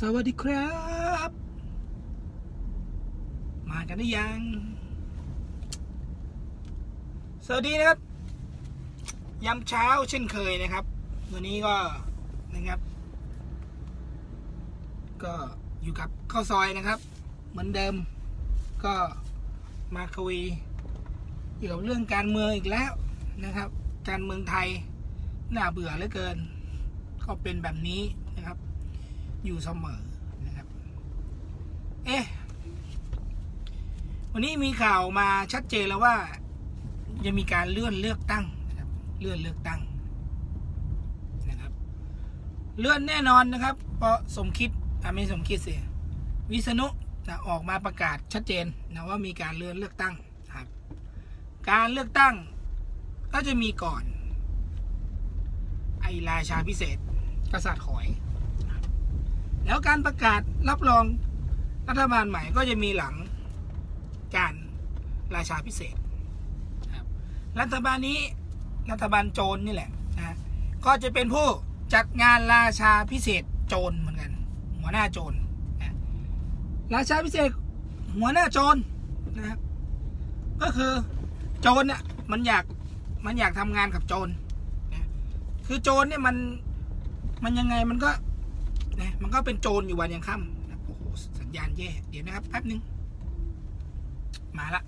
สวัสดีครับ มากันหรือยัง สวัสดีนะครับยามเช้าเช่นเคยนะครับ วันนี้ก็นะครับ ก็อยู่กับข้าวซอยนะครับ เหมือนเดิม ก็มาคุยเกี่ยวกับเรื่องการเมืองอีกแล้วนะครับ การเมืองไทยน่าเบื่อเหลือเกิน ก็เป็นแบบนี้นะครับ อยู่เสมอนะครับ เอ๊ะ วันนี้มีข่าวมาชัดเจนแล้วว่า จะมีการเลื่อนเลือกตั้งนะครับ เลื่อนเลือกตั้งนะครับ เลื่อนแน่นอนนะครับ เพราะสมคิดอะไม่สมคิดเสิวิษณุนะออกมาประกาศชัดเจนนะว่ามีการเลื่อนเลือกตั้งครับ การเลือกตั้งก็จะมีก่อน ไอราชาพิเศษ กษัตริย์หอย แล้วการประกาศรับรองรัฐบาลใหม่ก็จะมีหลังการราชาพิเศษรัฐบาลนี้รัฐบาลโจรนี่แหละนะก็จะเป็นผู้จัดงานราชาพิเศษโจรเหมือนกัน หัวหน้าโจรนะราชาพิเศษหัวหน้าโจรนะครับก็คือโจรน่ะมันอยากมันอยากทำงานกับโจรนะคือโจรเนี่ยมันมันยังไงมันก็ นะมันก็เป็นโจรอยู่วันยังค่ำนะโอ้โหสัญญาณแย่เดี๋ยวนะครับแป๊บนึง มาละ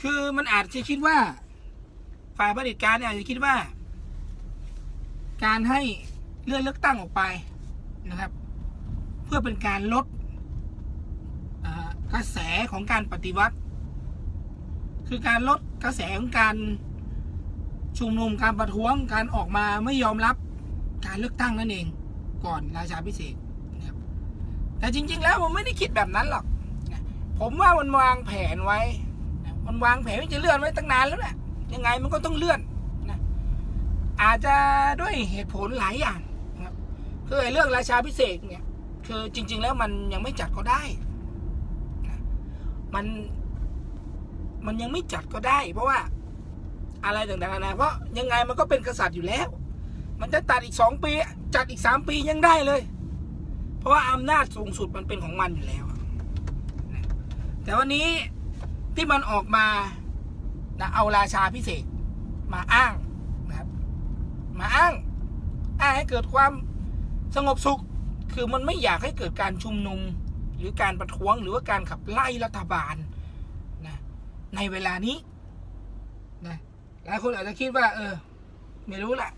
คือมันอาจจะคิดว่า ฝ่ายผลิตการเนี่ยอาจจะคิดว่า การให้เลื่อนเลือกตั้งออกไปนะครับ เพื่อเป็นการลดกระแสของการปฏิวัติ คือการลดกระแสของการ ชุมนุมการประท้วงการออกมาไม่ยอมรับการเลือกตั้งนั่นเอง ก่อนราชาพิเศษนะครับแต่จริง ๆ แล้วผมไม่ได้คิดแบบนั้นหรอกผมว่ามันวางแผนไว้มันวางแผนว่าจะเลื่อนไว้ตั้งนานแล้วแหละยังไงมันก็ต้องเลื่อนนะอาจจะด้วยเหตุผลหลายอย่างนะครับคือไอ้เรื่องราชาพิเศษเนี่ย คือจริง ๆ แล้วมันยังไม่จัดก็ได้นะมันมันยังไม่จัดก็ได้ เพราะว่า อะไรต่างๆนานาเพราะยังไงมันก็เป็นกษัตริย์อยู่แล้ว มันจะตัดอีกสองปี จัดอีกสามปียังได้เลย เพราะว่าอำนาจสูงสุดมันเป็นของมันอยู่แล้ว แต่วันนี้ที่มันออกมานะเอาราชาพิเศษมาอ้างนะครับ มาอ้างอ้างให้เกิดความสงบสุข คือมันไม่อยากให้เกิดการชุมนุม หรือการประท้วงหรือว่าการขับไล่รัฐบาลนะในเวลานี้ หลายคนอาจจะคิดว่า เออ ไม่รู้แหละ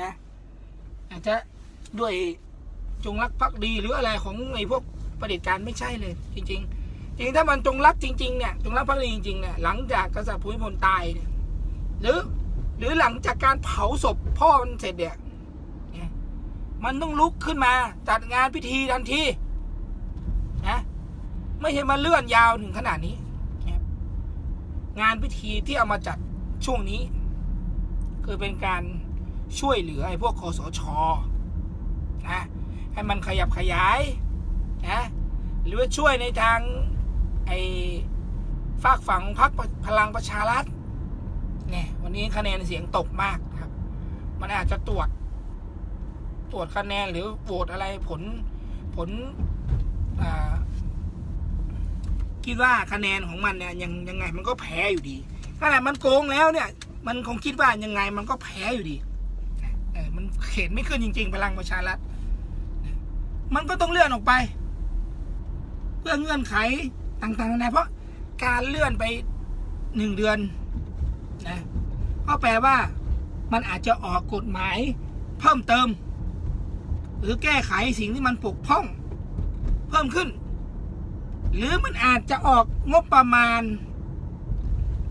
นะ อาจจะด้วยจงรักภักดีหรืออะไรของไอ้พวกประเด็จการไม่ใช่เลย จริง ๆ จริงถ้ามันจงรักจริงๆเนี่ยจงรักภักดีจริงๆเนี่ยหลังจากกษัตริย์ภูมิพลตายเนี่ยหรือหรือหลังจากการเผาศพพ่อมันเสร็จเนี่ยเนี่ยมันต้องลุกขึ้นมาจัดงานพิธีทันทีนะไม่ใช่มาเลื่อนยาวถึงขนาดนี้ งานพิธีที่เอามาจัด ช่วงนี้ คือเป็นการช่วยเหลือไอ้พวกคอสชนะให้มันขยับขยายนะหรือว่าช่วยในทางไอ้ฝากฝังพรรคพลังประชารัฐเนี่ยวันนี้คะแนนเสียงตกมากครับ มันอาจจะตรวจ ตรวจคะแนนหรือโหวตอะไรผลผลคิดว่าคะแนนของมันเนี่ยยังยังไงมันก็แพ้อยู่ดี ขนาดมันโกงแล้วเนี่ย มันคงคิดว่ายังไงมันก็แพ้อยู่ดีเออมันเข็นไม่ขึ้นจริง ๆ พลังประชารัฐมันก็ต้องเลื่อนออกไป เพื่อเงื่อนไขต่างๆนานาเพราะการเลื่อนไปหนึ่งเดือนนะก็แปลว่ามันอาจจะออกกฎหมายเพิ่มเติม หรือแก้ไขสิ่งที่มันปกพ้อง เพิ่มขึ้น หรือมันอาจจะออกงบประมาณ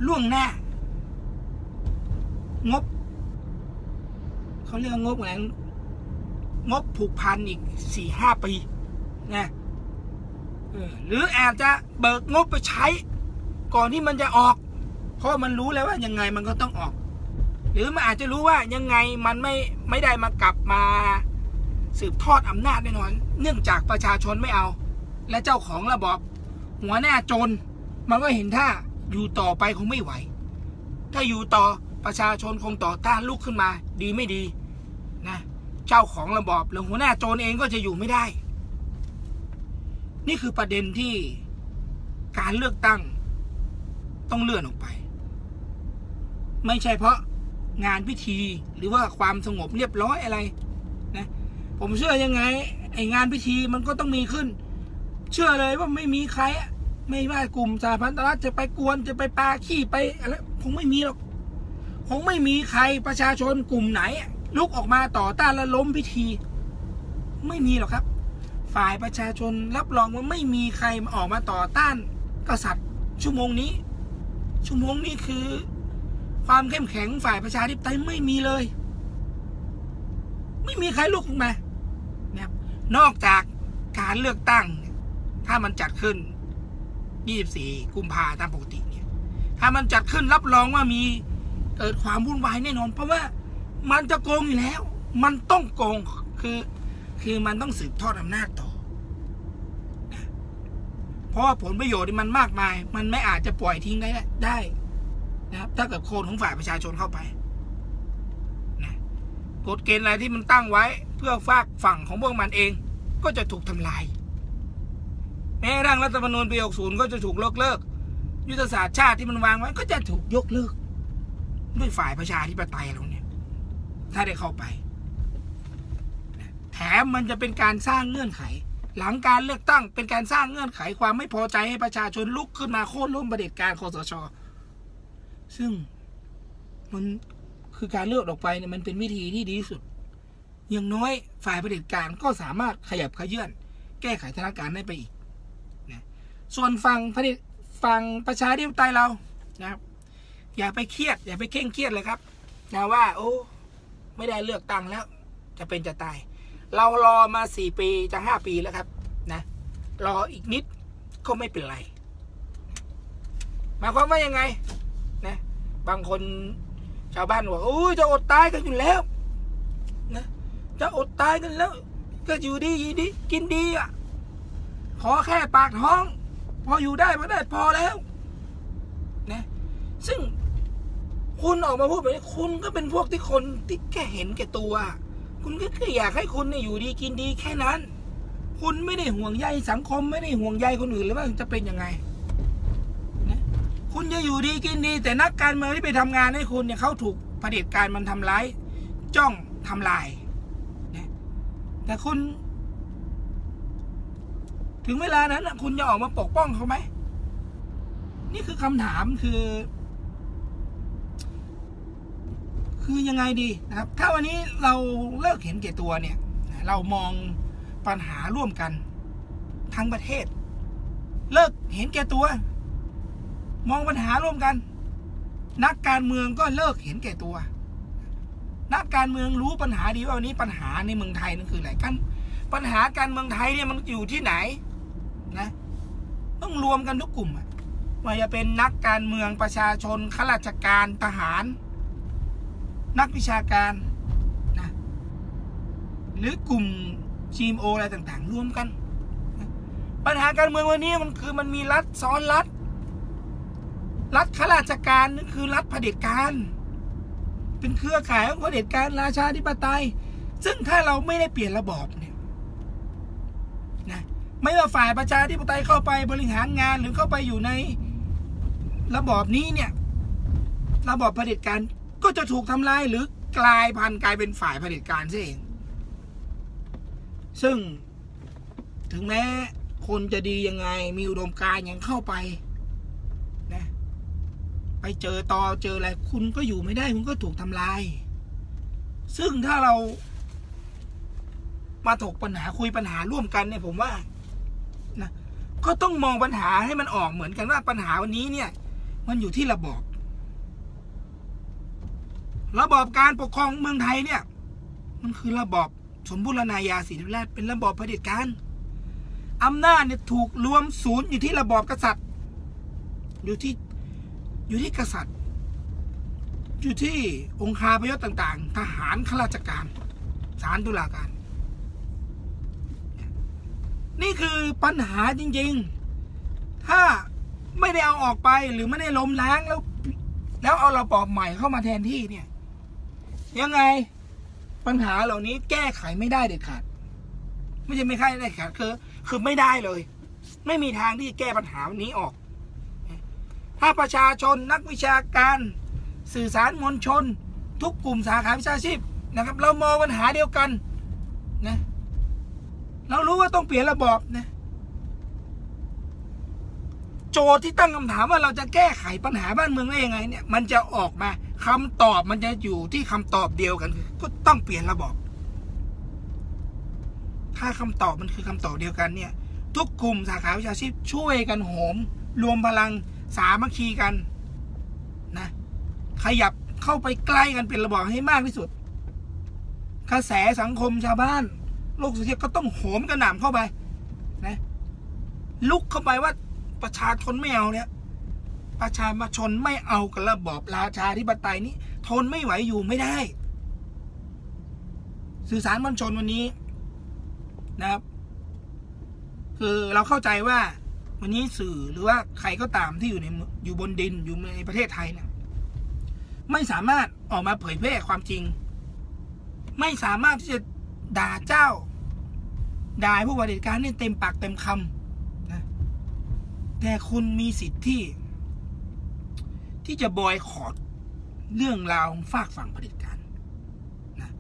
ล่วงหน้า งบเขาเรียกงบอะไรงบผูกพันอีกสี่ห้าปีนะหรืออาจจะเบิกงบไปใช้ ก่อนที่มันจะออก เพราะมันรู้แล้วว่ายังไงมันก็ต้องออก หรือมันอาจจะรู้ว่ายังไงมันไม่ไม่ได้มากลับมาสืบทอดอำนาจแน่นอน เนื่องจากประชาชนไม่เอา และเจ้าของระบอบหัวหน้าจน มันก็เห็นท่า อยู่ต่อไปคงไม่ไหว ถ้าอยู่ต่อประชาชนคงต่อต้านลุกขึ้นมา ดีไม่ดีนะเจ้าของระบอบหรือหัวหน้าโจรเองก็จะอยู่ไม่ได้ นี่คือประเด็นที่การเลือกตั้งต้องเลื่อนออกไป ไม่ใช่เพราะงานพิธีหรือว่าความสงบเรียบร้อยอะไรนะ ผมเชื่อยังไงไองานพิธีมันก็ต้องมีขึ้น เชื่อเลยว่าไม่มีใคร ไม่ว่ากลุ่มสาพันธรัฐจะไปกวนจะไปปาขี้ไปอะไรคงไม่มีหรอกคงไม่มีใครประชาชนกลุ่มไหน ลุกออกมาต่อต้านและล้มพิธี ไม่มีหรอกครับ ฝ่ายประชาชนรับรองว่าไม่มีใครมาออกมาต่อต้านกษัตริย์ ชั่วโมงนี้ ชั่วโมงนี้คือ ความเข้มแข็งฝ่ายประชาธิปไตยไม่มีเลย ไม่มีใครลุกขึ้นมานะครับนอกจากการเลือกตั้ง ถ้ามันจัดขึ้น 24 กุมภาตามปกติเนี่ย ถ้ามันจัดขึ้นรับรองว่ามีเกิดความวุ่นวายแน่นอน เพราะว่ามันจะโกงอยู่แล้ว มันต้องโกงคือคือมันต้องสืบทอดอำนาจต่อ เพราะว่าผลประโยชน์นี่มันมากมาย มันไม่อาจจะปล่อยทิ้งได้ได้นะครับ ถ้าเกิดโคนของฝ่ายประชาชนเข้าไปนะกฎเกณฑ์อะไรที่มันตั้งไว้ เพื่อฝากฝั่งของพวกมันเองก็จะถูกทำลาย แม้ระทั่งรัฐธรรมนูญปี 60 ก็จะถูกยกเลิก ยุทธศาสตร์ชาติที่มันวางไว้ก็จะถูกยกเลิก ด้วยฝ่ายประชาธิปไตยเราเนี่ย ถ้าได้เข้าไปแถมมันจะเป็นการสร้างเงื่อนไข หลังการเลือกตั้งเป็นการสร้างเงื่อนไขความไม่พอใจให้ประชาชนลุกขึ้นมาโค่นล้มประเด็จการคอสช ซึ่งมันคือการเลือกออกไปเนี่ยมันเป็นวิธีที่ดีที่สุด อย่างน้อยฝ่ายประเด็จการก็สามารถขยับขยื่นแก้ไขสถานการณ์ได้ไปอีก ส่วนฝั่งผด็จฝั่งประชาธิปไตยเรานะครับ อย่าไปเครียด อย่าไปเคร่งเครียดเลยครับนะว่า โอ้ไม่ได้เลือกตั้งแล้ว จะเป็นจะตาย เรารอมาสี่ปีจะห้าปีแล้วครับ นะ รออีกนิดก็ไม่เป็นไรหมายความว่ายังไง นะ บางคนชาวบ้านบอกโอ้ยจะอดตายกันอยู่แล้วนะจะอดตายกันแล้ว ก็อยู่ดีอยู่ดี กินดีอะขอแค่ปากท้อง พออยู่ได้พอได้พอแล้วนะซึ่งคุณออกมาพูดแบบนี้คุณก็เป็นพวกที่คนที่แค่เห็นแก่ตัว คุณก็แค่อยากให้คุณเนี่ยอยู่ดีกินดีแค่นั้น คุณไม่ได้ห่วงใยสังคมไม่ได้ห่วงใยคนอื่นเลยว่าจะเป็นยังไงนะคุณจะอยู่ดีกินดี แต่นักการเมืองที่ไปทำงานให้คุณเนี่ยเขาถูกเผด็จการมันทำร้ายจ้องทำลายนะแต่คุณ ถึงเวลานั้นคุณจะออกมาปกป้องเขาไหม นี่คือคำถามคือ คือยังไงดีนะครับ ถ้าวันนี้เราเลิกเห็นแก่ตัวเนี่ย เรามองปัญหาร่วมกัน ทั้งประเทศ เลิกเห็นแก่ตัว มองปัญหาร่วมกัน นักการเมืองก็เลิกเห็นแก่ตัว นักการเมืองรู้ปัญหาดีว่าวันนี้ปัญหาในเมืองไทยนั่นคืออะไรกันปัญหาการเมืองไทยเนี่ยมันอยู่ที่ไหน นะ ต้องรวมกันทุกกลุ่มอะว่าจะเป็นนักการเมืองประชาชนข้าราชการทหาร นักวิชาการนะหรือกลุ่ม GMO อะไรต่างๆ รวมกัน ปัญหาการเมืองวันนี้มันคือมันมีรัฐซ้อนรัฐ รัฐข้าราชการนั่นคือรัฐเผด็จการ เป็นเครือข่ายของเผด็จการราชาธิปไตย ซึ่งถ้าเราไม่ได้เปลี่ยนระบอบ ไม่ว่าฝ่ายประชาธิปไตยเข้าไปบริหารงานหรือเข้าไปอยู่ในระบอบนี้เนี่ย ระบอบเผด็จการก็จะถูกทำลายหรือกลายพันธุ์กลายเป็นฝ่ายเผด็จการซะเอง ซึ่งถึงแม้คนจะดียังไงมีอุดมการยังเข้าไปนะไปเจอตอเจออะไรคุณก็อยู่ไม่ได้คุณก็ถูกทำลาย ซึ่งถ้าเรามาถกปัญหาคุยปัญหาร่วมกันเนี่ยผมว่า ก็ต้องมองปัญหาให้มันออกเหมือนกันว่าปัญหาวันนี้เนี่ย มันอยู่ที่ระบอบ ระบอบการปกครองเมืองไทยเนี่ย มันคือระบอบสมบูรณาญาสิทธิราชเป็นระบอบเผด็จการอำนาจเนี่ยถูกรวมศูนย์อยู่ที่ระบอบกษัตริย์ อยู่ที่อยู่ที่กษัตริย์ อยู่ที่องค์คาพยศต่าง ๆ ทหารข้าราชการศาลตุลาการ นี่คือปัญหาจริงๆ ถ้าไม่ได้เอาออกไปหรือไม่ได้ล้มล้างแล้ว แล้วเอาระบอบใหม่เข้ามาแทนที่เนี่ย ยังไงปัญหาเหล่านี้แก้ไขไม่ได้เด็ดขาด ไม่ใช่ไม่ค่ได้เด็ดขาดคือ คือไม่ได้เลย ไม่มีทางที่จะแก้ปัญหานี้ออก ถ้าประชาชนนักวิชาการ สื่อสารมวลชน ทุกกลุ่มสาขาวิชาชีพนะครับ เรามองปัญหาเดียวกันนะ เรารู้ว่าต้องเปลี่ยนระบอบนะโจทย์ที่ตั้งคำถามว่าเราจะแก้ไขปัญหาบ้านเมืองได้ยังไง เนี่ย มันจะออกมาคำตอบมันจะอยู่ที่คำตอบเดียวกันคือก็ต้องเปลี่ยนระบอบ ถ้าคำตอบมันคือคำตอบเดียวกันเนี่ย ทุกกลุ่มสาขาวิชาชีพช่วยกันโหม รวมพลังสามัคคีกันนะขยับเข้าไปใกล้กันเป็นระบอบให้มากที่สุด กระแสสังคมชาวบ้าน โลกโซเชียลก็ต้องโหมกระหน่ำเข้าไปนะลุกเข้าไปว่าประชาชนไม่เอาเนี่ยประชาชนไม่เอากับระบอบราชาธิปไตยนี้ทนไม่ไหวอยู่ไม่ได้ สื่อสารมวลชนวันนี้นะครับ คือเราเข้าใจว่าวันนี้สื่อหรือว่าใครก็ตามที่อยู่ในอยู่บนดินอยู่ในประเทศไทยเนี่ยไม่สามารถออกมาเผยแพร่ความจริง ไม่สามารถที่จะ ด่าเจ้า ด่าผู้ปฏิการนี่เต็มปากเต็มคำนะแต่คุณมีสิทธิ์ที่ ที่จะบอยคอรดเรื่องราวของฝากฝั่งผด็จการนะ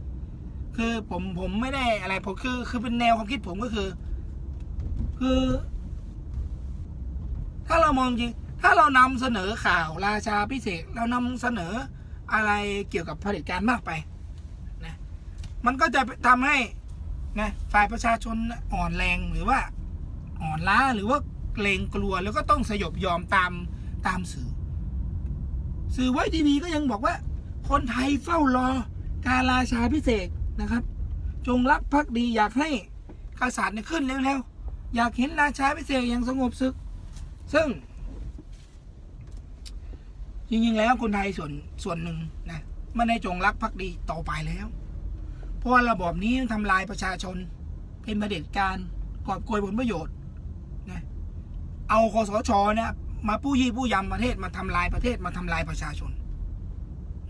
คือผมผมไม่ได้อะไรผมคือ คือเป็นแนวความคิดผมก็คือ คือ ถ้าเรามองจริงถ้าเรานำเสนอข่าวราชาพิเศษ เรานำเสนออะไรเกี่ยวกับผด็จการมากไป มันก็จะทำให้นะฝ่ายประชาชนอ่อนแรงหรือว่าอ่อนล้าหรือว่าเกรงกลัวแล้วก็ต้องสยบยอมตามตามสื่อ สื่อไว้ทีวีก็ยังบอกว่า คนไทยเฝ้ารอการราชาพิเศษนะครับ จงรักภักดีอยากให้กษัตริย์เนี่ยขึ้นเร็วๆอยากเห็นราชาพิเศษอย่างสงบศึก ซึ่ง จริงๆแล้วคนไทยส่วนส่วนหนึ่งนะไม่ได้จงรักภักดีต่อไปแล้ว เพราะระบอบนี้ทำลายประชาชน เป็นประเผด็จการกอบโกยผลประโยชน์นะเอาคอสชเนี่ยมาผู้ยี่ผู้ยำประเทศมาทำลายประเทศมาทำลายประชาชน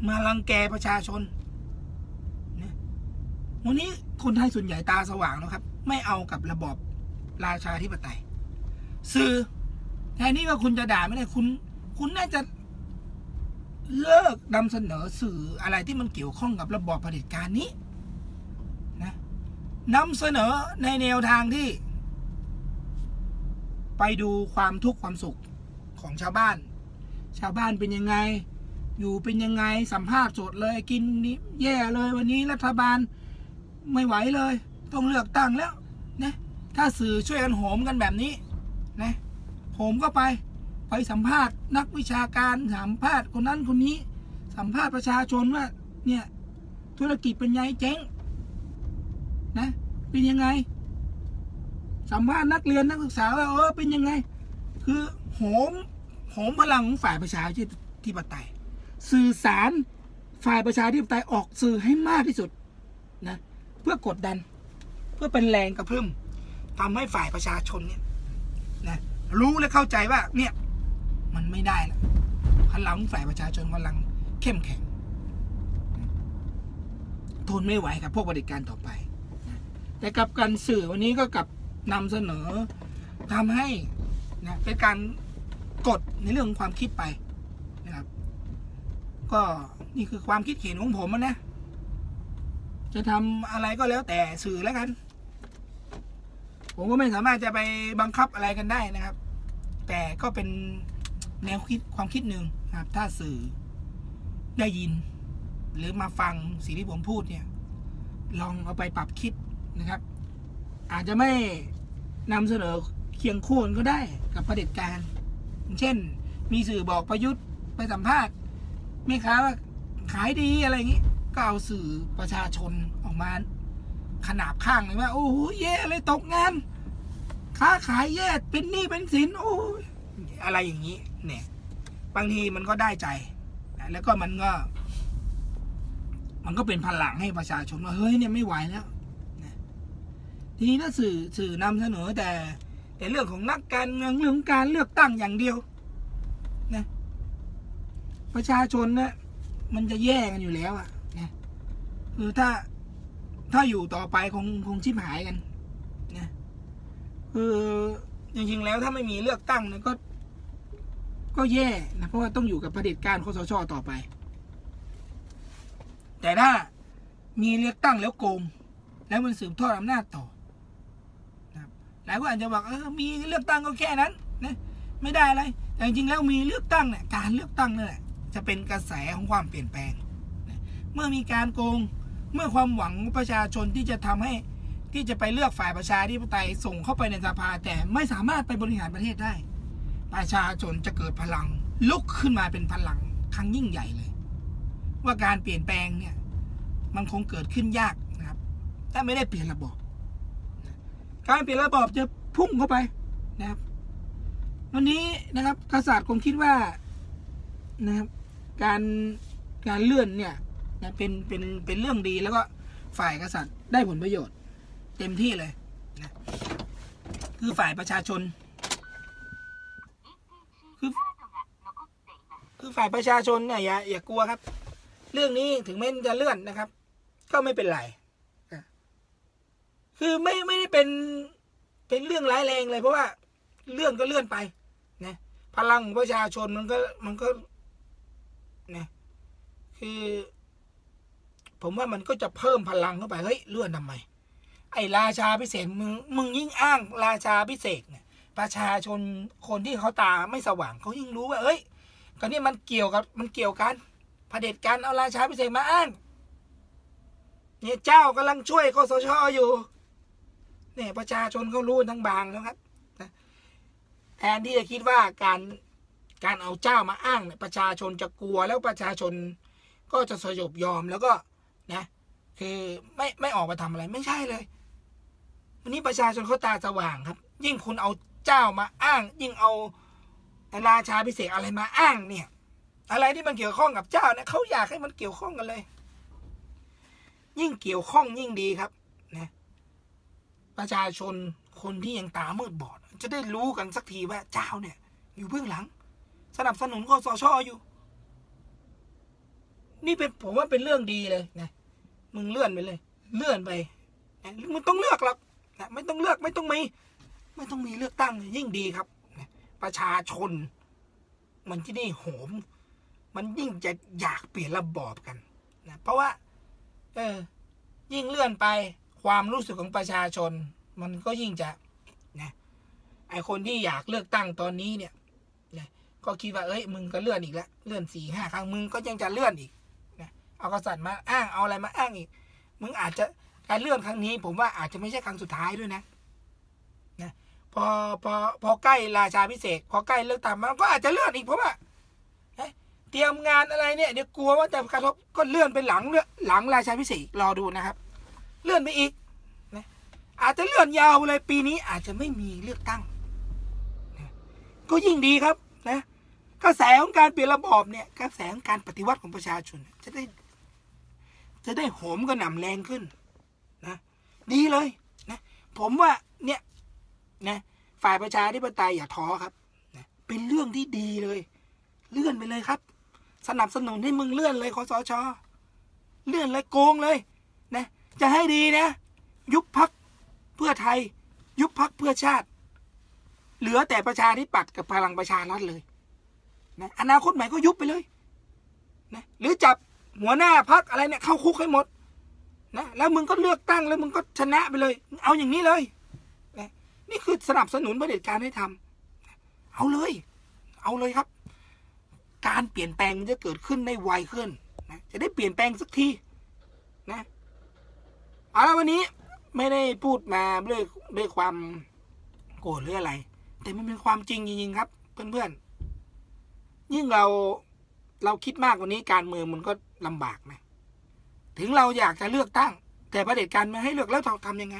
มาลังแกประชาชนนะวันนี้คนไทยส่วนใหญ่ตาสว่างแล้วครับ ไม่เอากับระบอบราชาธิปไตย สื่อแทนที่ว่าคุณจะด่าไม่ได้คุณ คุณน่าจะเลิกนำเสนอสื่ออะไรที่มันเกี่ยวข้องกับระบอบเผด็จการนี้ นำเสนอในแนวทางที่ ไปดูความทุกข์ความสุขของชาวบ้าน ชาวบ้านเป็นยังไง อยู่เป็นยังไงสัมภาษณ์สดเลยกินนี้แย่เลยวันนี้รัฐบาลไม่ไหวเลย ต้องเลือกตั้งแล้วนะถ้าสื่อช่วยกันโหมกันแบบนี้นะโหมก็ไปไปสัมภาษณ์นักวิชาการสัมภาษณ์คนนั้นคนนี้ สัมภาษณ์ประชาชนว่าเนี่ยธุรกิจเป็นไงเจ๊ง นะเป็นยังไง สัมภาษณ์นักเรียนนักศึกษาว่าเออเป็นยังไง คือโหมโหมพลังของฝ่ายประชาธิปไตย สื่อสารฝ่ายประชาธิปไตยออกสื่อให้มากที่สุดนะเพื่อกดดัน เพื่อเป็นแรงกระเพื่อมทำให้ฝ่ายประชาชนเนี่ยนะรู้และเข้าใจว่าเนี่ยมันไม่ได้แล้วพลังฝ่ายประชาชนกำลังเข้มแข็ง ทนไม่ไหวกับพวกบริการต่อไป แต่กับการสื่อวันนี้ก็กับนำเสนอทำให้นะเป็นการกดในเรื่องของความคิดไปนะครับ ก็นี่คือความคิดเห็นของผมนะ จะทำอะไรก็แล้วแต่สื่อแล้วกัน ผมก็ไม่สามารถจะไปบังคับอะไรกันได้นะครับ แต่ก็เป็นแนวคิดความคิดหนึ่งนะครับ ถ้าสื่อได้ยิน หรือมาฟังสิ่งที่ผมพูดเนี่ย ลองเอาไปปรับคิด นะครับ อาจจะไม่นำเสนอเคียงคู่กันก็ได้กับประเด็จการ เช่น มีสื่อบอกประยุทธ์ไปสัมภาษณ์แม่ค้าว่าขายดีอะไรอย่างนี้ ก็เอาสื่อประชาชนออกมา ขนาบข้างเลยว่า โอ้โหแย่เลยตกงาน ค้าขายแย่เป็นหนี้เป็นสินโอ้ยอะไรอย่างนี้ เนี่ย บางทีมันก็ได้ใจแล้วก็มันก็ มันก็เป็นพลังให้ประชาชนว่าเฮ้ยเนี่ยไม่ไหวแล้ว ทีนี้ถ้าสื่อสื่อนำเสนอแต่ แต่เรื่องของนักการเมืองเรื่องการเลือกตั้งอย่างเดียวนะประชาชนเนะมันจะแย่กันอยู่แล้วอะนะคือถ้าถ้าอยู่ต่อไปคงคงชิบหายกันนะคือจริงๆแล้วถ้าไม่มีเลือกตั้งเนี่ยก็ ก็แย่นะเพราะว่าต้องอยู่กับประเผด็จการคสชต่อไป แต่ถ้ามีเลือกตั้งแล้วโกง แล้วมันสืบทอดอำนาจต่อ หลายคนอาจจะบอกเออมีเลือกตั้งก็แค่นั้นนะไม่ได้อะไรแต่จริงๆแล้วมีเลือกตั้งเนี่ยการเลือกตั้งนั่แหละจะเป็นกระแสของความเปลี่ยนแปลงนะเมื่อมีการโกงเมื่อความหวังประชาชนที่จะทำให้ที่จะไปเลือกฝ่ายประชาธิปไตยส่งเข้าไปในสภา แต่ไม่สามารถไปบริหารประเทศได้ ประชาชนจะเกิดพลัง ลุกขึ้นมาเป็นพลังครั้งยิ่งใหญ่เลย ว่าการเปลี่ยนแปลงเนี่ยมันคงเกิดขึ้นยากนะครับถ้าไม่ได้เปลี่ยนระบบ การเปลี่ยนระบอบจะพุ่งเข้าไปนะครับวันนี้นะครับกษัตริย์คงคิดว่านะครับการการเลื่อนเนี่ยนะเป็นเป็นเป็นเรื่องดีแล้วก็ฝ่ายกษัตริย์ได้ผลประโยชน์ เต็มที่เลยนะคือฝ่ายประชาชนคือคือฝ่ายประชาชนเนี่ยอย่าอย่ากลัวครับ เรื่องนี้ถึงแม้จะเลื่อนนะครับ ก็ไม่เป็นไร คือไม่ไม่ได้เป็นเป็นเรื่องร้ายแรงเลย เพราะว่าเลื่อนก็เลื่อนไปนะพลังของประชาชนมันก็มันก็นะคือ ผมว่ามันก็จะเพิ่มพลังเข้าไปเฮ้ยเลื่อนทำไมไอ้ราชาพิเศษมึงมึงยิ่งอ้าง ราชาพิเศษเนี่ยประชาชนคนที่เขาตาไม่สว่างเขายิ่งรู้ว่าเอ้ยก็นี่มันเกี่ยวกับมันเกี่ยวกันเผด็จการเอาราชาพิเศษมาอ้างเนี่ยเจ้ากำลังช่วยคสชอยู่ เนี่ยประชาชนเขารู้ทั้งบางแล้วครับนะแทนที่จะคิดว่าการการเอาเจ้ามาอ้างเนี่ยประชาชนจะกลัวแล้วประชาชนก็จะสยบยอมแล้วก็นะคือไม่ไม่ออกมาทำอะไรไม่ใช่เลย วันนี้ประชาชนเขาตาสว่างครับ ยิ่งคุณเอาเจ้ามาอ้าง ยิ่งเอาราชาพิเศษอะไรมาอ้างเนี่ย อะไรที่มันเกี่ยวข้องกับเจ้าเนี่ยเขาอยากให้มันเกี่ยวข้องกันเลย ยิ่งเกี่ยวข้องยิ่งดีครับ นะ ประชาชนคนที่ยังตามืดบอด จะได้รู้กันสักทีว่าเจ้าเนี่ย อยู่เบื้องหลัง สนับสนุนคอสชอยู่ นี่เป็นผมว่าเป็นเรื่องดีเลยนะมึงเลื่อนไปเลย เลื่อนไปนะมึงต้องเลือกหรอกนะไม่ต้องเลือกไม่ต้องมีไม่ต้องมีเลือกตั้งยิ่งดีครับนะประชาชน มันที่นี่โหม มันยิ่งจะอยากเปลี่ยนระบอบกันนะเพราะว่า เออ ยิ่งเลื่อนไป ความรู้สึกของประชาชน มันก็ยิ่งจะนะไอคนที่อยากเลือกตั้งตอนนี้เนี่ยนะก็คิดว่าเอ้ยมึงก็เลื่อนอีกแล้วเลื่อนสี่ห้าครั้งมึงก็ยังจะเลื่อนอีกนะเอากษัตริย์มาอ้างเอาอะไรมาอ้างอีก มึงอาจจะการเลื่อนครั้งนี้ ผมว่าอาจจะไม่ใช่ครั้งสุดท้ายด้วยนะนะพอพอพอใกล้ราชาพิเศษพอใกล้เลือกตั้งมันก็อาจจะเลื่อนอีกเพราะว่าเตรียมงานอะไรเนี่ยเดี๋ยวกลัวว่าจะกระทบก็เลื่อนไปหลังเลือหลังราชาพิเศษรอดูนะครับ เลื่อนไปอีกนะอาจจะเลื่อนยาวเลยปีนี้อาจจะไม่มีเลือกตั้งนะก็ยิ่งดีครับนะกระแสของการเปลี่ยนระบอบเนี่ยกระแสของการปฏิวัติของประชาชน จะได้ จะได้โหมกระหน่ำแรงขึ้นนะดีเลยนะผมว่าเนี่ยนะฝ่ายประชาธิปไตยอย่าท้อครับนะเป็นเรื่องที่ดีเลย เลื่อนไปเลยครับ สนับสนุนให้มึงเลื่อนเลยคอสชเลื่อนเลยโกงเลยนะ จะให้ดีนะ ยุบพักเพื่อไทย ยุบพักเพื่อชาติ เหลือแต่ประชาธิปัตย์กับพลังประชารัฐเลยนะอนาคตใหม่ก็ยุบไปเลยนะหรือจับหัวหน้าพักอะไรเนี่ยเข้าคุกให้หมดนะแล้วมึงก็เลือกตั้งแล้วมึงก็ชนะไปเลย เอาอย่างนี้เลยนะนี่คือสนับสนุนประเผด็จการให้ทำเอาเลย เอาเลยครับ การเปลี่ยนแปลงมันจะเกิดขึ้นได้ไวขึ้นนะจะได้เปลี่ยนแปลงสักทีนะ เอาละวันนี้ไม่ได้พูดมาด้วยด้วยความโกรธหรืออะไร แต่มันเป็นความจริงจริงๆครับ เพื่อนๆ ยิ่งเราเราคิดมากกว่านี้การเมืองมันก็ลำบากนะ ถึงเราอยากจะเลือกตั้ง แต่ประเด็จการไม่ให้เลือกแล้วเราทำยังไง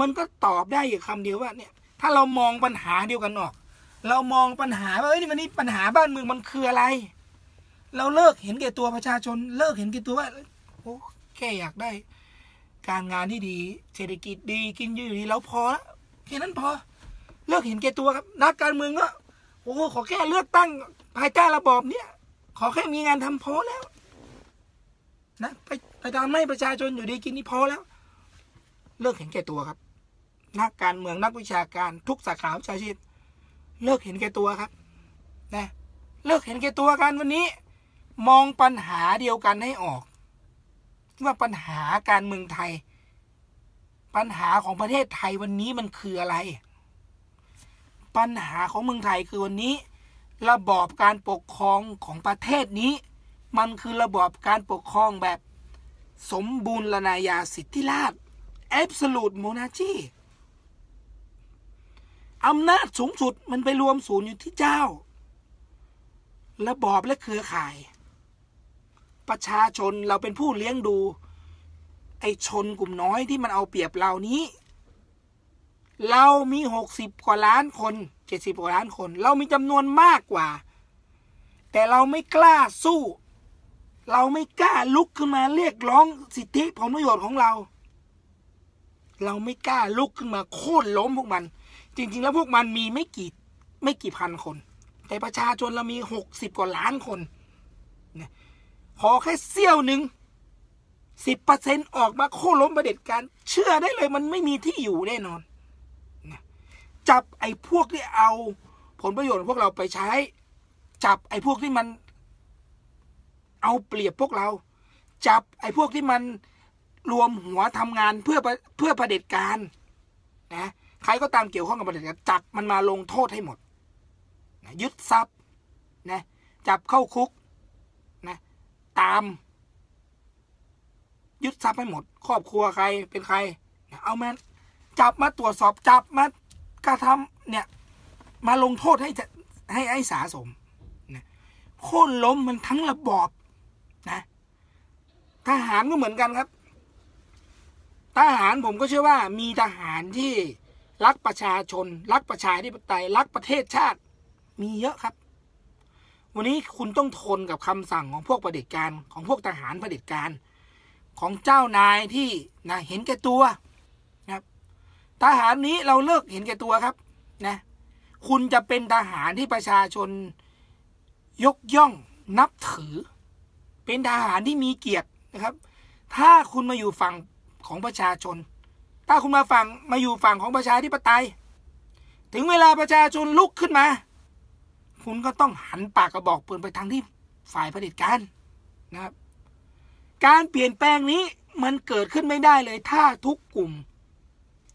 มันก็ตอบได้อยู่คำเดียวว่าเนี่ย ถ้าเรามองปัญหาเดียวกันออก เรามองปัญหาว่าเอ้ยนี่มันนี่ปัญหาบ้านเมืองมันคืออะไร เราเลิกเห็นแก่ตัวประชาชน เลิกเห็นแก่ตัวว่าโอ้ แค่อยากได้ การงานที่ดี เศรษฐกิจดีกินอยืดดีเราพอแล้วแค่นั้นพอ เลิกเห็นแก่ตัวครับ นักการเมืองก็โอ้ขอแค่เลือกตั้งภายใต้ระบอบเนี้ยขอแค่มีงานทำพอแล้ว นะไปไปไปทำให้ประชาชนอยู่ดีกินนี่พอแล้ว เลิกเห็นแก่ตัวครับ นักการเมืองนักวิชาการทุกสาขาวิชาชีพเลิกเห็นแก่ตัวครับ นะ เลิกเห็นแก่ตัวกันวันนี้ มองปัญหาเดียวกันให้ออก ว่าปัญหาการเมืองไทย ปัญหาของประเทศไทยวันนี้มันคืออะไร ปัญหาของเมืองไทยคือวันนี้ ระบอบการปกครองของประเทศนี้ มันคือระบอบการปกครองแบบสมบูรณาญาสิทธิราช absolute monarchy อำนาจสูงสุดมันไปรวมศูนย์อยู่ที่เจ้า ระบอบและเครือข่าย ประชาชนเราเป็นผู้เลี้ยงดู ไอ้ชนกลุ่มน้อยที่มันเอาเปรียบเรานี้ เรามีหกสิบกว่าล้านคนเจ็ดสิบกว่าล้านคน เรามีจำนวนมากกว่า แต่เราไม่กล้าสู้ เราไม่กล้าลุกขึ้นมาเรียกร้องสิทธิผลประโยชน์ของเรา เราไม่กล้าลุกขึ้นมาโค่นล้มพวกมัน จริง ๆ แล้วพวกมันมีไม่กี่ไม่กี่พันคน แต่ประชาชนเรามีหกสิบกว่าล้านคน ขอแค่เสี้ยวหนึ่งสิบเปอร์เซ็นออกมาโค่นล้มประเด็จการ เชื่อได้เลยมันไม่มีที่อยู่แน่นอน จับไอ้พวกที่เอา ผลประโยชน์ของพวกเราไปใช้ จับไอ้พวกที่มัน เอาเปรียบพวกเรา จับไอ้พวกที่มันรวมหัวทำงานเพื่อเพื่อประเด็จการนะใครก็ตามเกี่ยวข้องกับประเด็จการจับมันมาลงโทษให้หมดนะยึดทรัพย์นะจับเข้าคุก ตาม ยึดทรัพย์ให้หมด ครอบครัวใครเป็นใคร เอามาจับมาตรวจสอบจับมากระทำเนี่ย มาลงโทษให้จะให้ไอ้สาสมนะโค่นล้มมันทั้งระบอบนะทหารก็เหมือนกันครับ ทหารผมก็เชื่อว่ามีทหารที่รักประชาชน รักประชาธิปไตยรักประเทศชาติ มีเยอะครับ วันนี้คุณต้องทนกับคำสั่งของพวกประเด็จการของพวกทหารเด็จการของเจ้านายที่นะเห็นแก่ตัวนะครับทหารนี้เราเลิกเห็นแก่ตัวครับนะคุณจะเป็นทหารที่ประชาชนยกย่องนับถือ เป็นทหารที่มีเกียรตินะครับ ถ้าคุณมาอยู่ฝั่งของประชาชน ถ้าคุณมาฝั่งมาอยู่ฝั่งของประชาธิปไตย ถึงเวลาประชาชนลุกขึ้นมา คุณก็ต้องหันปากกระบอกปืนไปทางที่ฝ่ายผลิตการนะครับ การเปลี่ยนแปลงนี้มันเกิดขึ้นไม่ได้เลยถ้าทุกกลุ่ม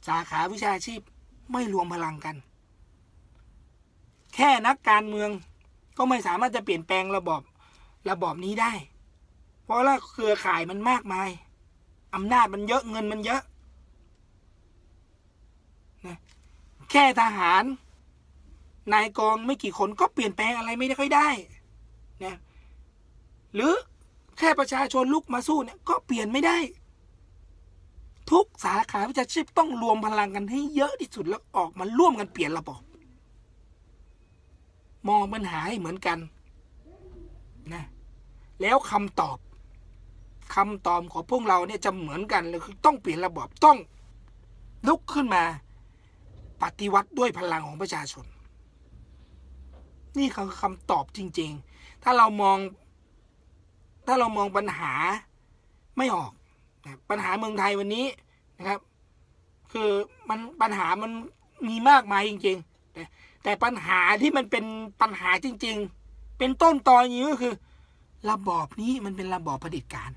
สาขาวิชาชีพไม่รวมพลังกัน แค่นักการเมืองก็ไม่สามารถจะเปลี่ยนแปลงระบอบระบอบนี้ได้ เพราะว่าเครือข่ายมันมากมายอำนาจมันเยอะเงินมันเยอะนะแค่ทหาร นายกองไม่กี่คนก็เปลี่ยนแปลงอะไรไม่ได้ค่อยได้นะหรือแค่ประชาชนลุกมาสู้เนี่ยก็เปลี่ยนไม่ได้ ทุกสาขาวิชาชีพต้องรวมพลังกันให้เยอะที่สุดแล้วออกมาร่วมกันเปลี่ยนระบบมองปัญหาให้เหมือนกันนะแล้วคำตอบคำตอบของพวกเราเนี่ยจะเหมือนกันเลยคือต้องเปลี่ยนระบบต้องลุกขึ้นมา ปฏิวัติด้วยพลังของประชาชน นี่คือคำตอบจริง ๆ ถ้าเรามอง ถ้าเรามองปัญหาไม่ออกนะปัญหาเมืองไทยวันนี้นะครับ คือมันปัญหามันมีมากมายจริง ๆ แต่แต่ปัญหาที่มันเป็นปัญหาจริง ๆ เป็นต้นตออย่างนี้ก็คือ ระบอบนี้มันเป็นระบอบผลิตการ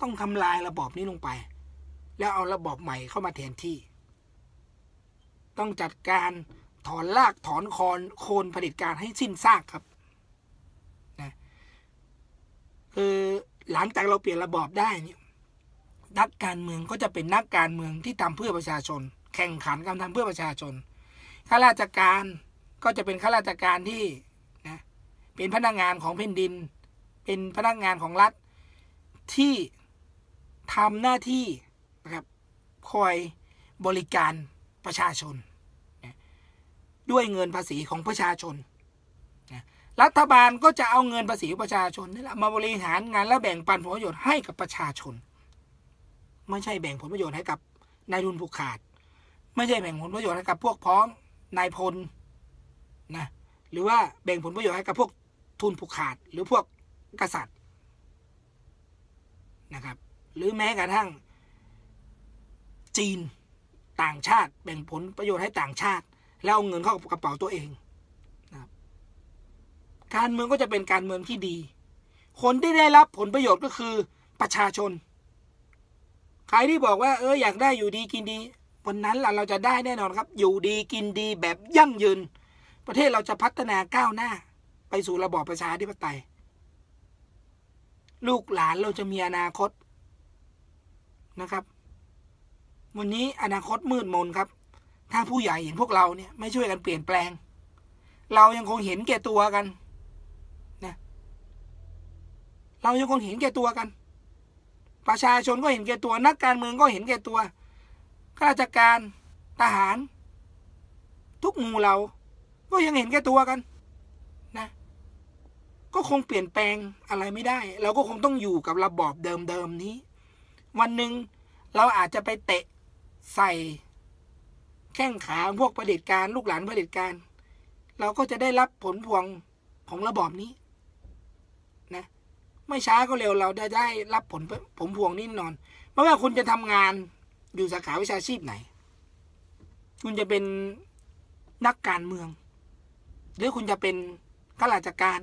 ต้องทำลายระบอบนี้ลงไป แล้วเอาระบอบใหม่เข้ามาแทนที่ ต้องจัดการ ถอนรากถอนคอนโคนผลิตการให้สิ้นซากครับนะคือหลังจากเราเปลี่ยนระบอบได้เนี่ยนักการเมืองก็จะเป็นนักการเมืองที่ทำเพื่อประชาชน แข่งขันกันทำเพื่อประชาชนข้าราชการก็จะเป็นข้าราชการที่นะเป็นพนักงานของแผ่นดิน เป็นพนักงานของรัฐที่ทำหน้าที่นะครับคอยบริการประชาชน ด้วยเงินภาษีของประชาชน รัฐบาลก็จะเอาเงินภาษีประชาชนนี่แหละมาบริหารงานและแบ่งปันผลประโยชน์ให้กับประชาชน ไม่ใช่แบ่งผลประโยชน์ให้กับนายทุนผูกขาด ไม่ใช่แบ่งผลประโยชน์ให้กับพวกพ้องนายพลนะหรือว่าแบ่งผลประโยชน์ให้กับพวกทุนผูกขาด หรือพวกกษัตริย์นะครับ หรือแม้กระทั่งจีนต่างชาติ แบ่งผลประโยชน์ให้ต่างชาติ แล้วเอาเงินเข้ากระเป๋าตัวเองนะครับการเมืองก็จะเป็นการเมืองที่ดี คนที่ได้รับผลประโยชน์ก็คือประชาชน ใครที่บอกว่าเอออยากได้อยู่ดีกินดีวันนั้นล่ะเราจะได้แน่นอนครับ อยู่ดีกินดีแบบยั่งยืน ประเทศเราจะพัฒนาก้าวหน้า ไปสู่ระบอบประชาธิปไตย ลูกหลานเราจะมีอนาคตนะครับ วันนี้อนาคตมืดมนครับ ถ้าผู้ใหญ่อย่างพวกเราเนี่ยไม่ช่วยกันเปลี่ยนแปลง เรายังคงเห็นแก่ตัวกันนะเรายังคงเห็นแก่ตัวกัน ประชาชนก็เห็นแก่ตัวนักการเมืองก็เห็นแก่ตัวข้าราชการทหาร ทุกหมู่เรา ก็ยังเห็นแก่ตัวกันนะ ก็คงเปลี่ยนแปลงอะไรไม่ได้ เราก็คงต้องอยู่กับระบอบเดิมๆนี้ วันหนึ่งเราอาจจะไปเตะใส่ แข้งขาพวกประเผด็จการลูกหลานประเผด็จการ เราก็จะได้รับผลพวงของระบอบนี้นะไม่ช้าก็เร็วเราได้ได้รับผลผลพวงนี้แน่นอน ไม่ว่าคุณจะทำงานอยู่สาขาวิชาชีพไหน คุณจะเป็นนักการเมือง หรือคุณจะเป็นข้าราชการ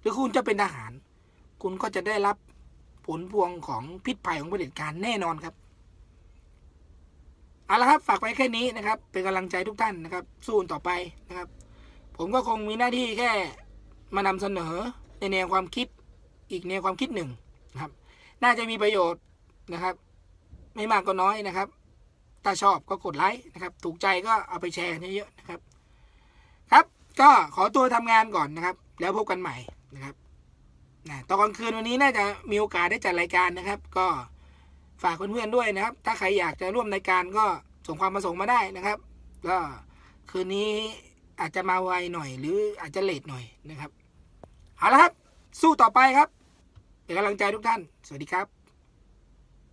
หรือคุณจะเป็นทหาร คุณก็จะได้รับผลพวงของพิษภัยของประเผด็จการแน่นอนครับ เอาละครับฝากไว้แค่นี้นะครับ เป็นกำลังใจทุกท่านนะครับ สู้ต่อไปนะครับ ผมก็คงมีหน้าที่แค่มานำเสนอในแนวความคิดอีกแนวความคิดหนึ่งนะครับ น่าจะมีประโยชน์นะครับ ไม่มากก็น้อยนะครับ ถ้าชอบก็กดไลค์นะครับ ถูกใจก็เอาไปแชร์เยอะๆนะครับ ครับก็ขอตัวทำงานก่อนนะครับ แล้วพบกันใหม่นะครับนะตอนกลางคืนวันนี้น่าจะมีโอกาสได้จัดรายการนะครับ ก็ ฝากเพื่อนๆด้วยนะครับ ถ้าใครอยากจะร่วมในการก็ส่งความประสงค์มาได้นะครับ ก็คืนนี้อาจจะมาไวหน่อย หรืออาจจะเลทหน่อยนะครับ เอาละครับ สู้ต่อไปครับ เป็นกำลังใจทุกท่าน สวัสดีครับ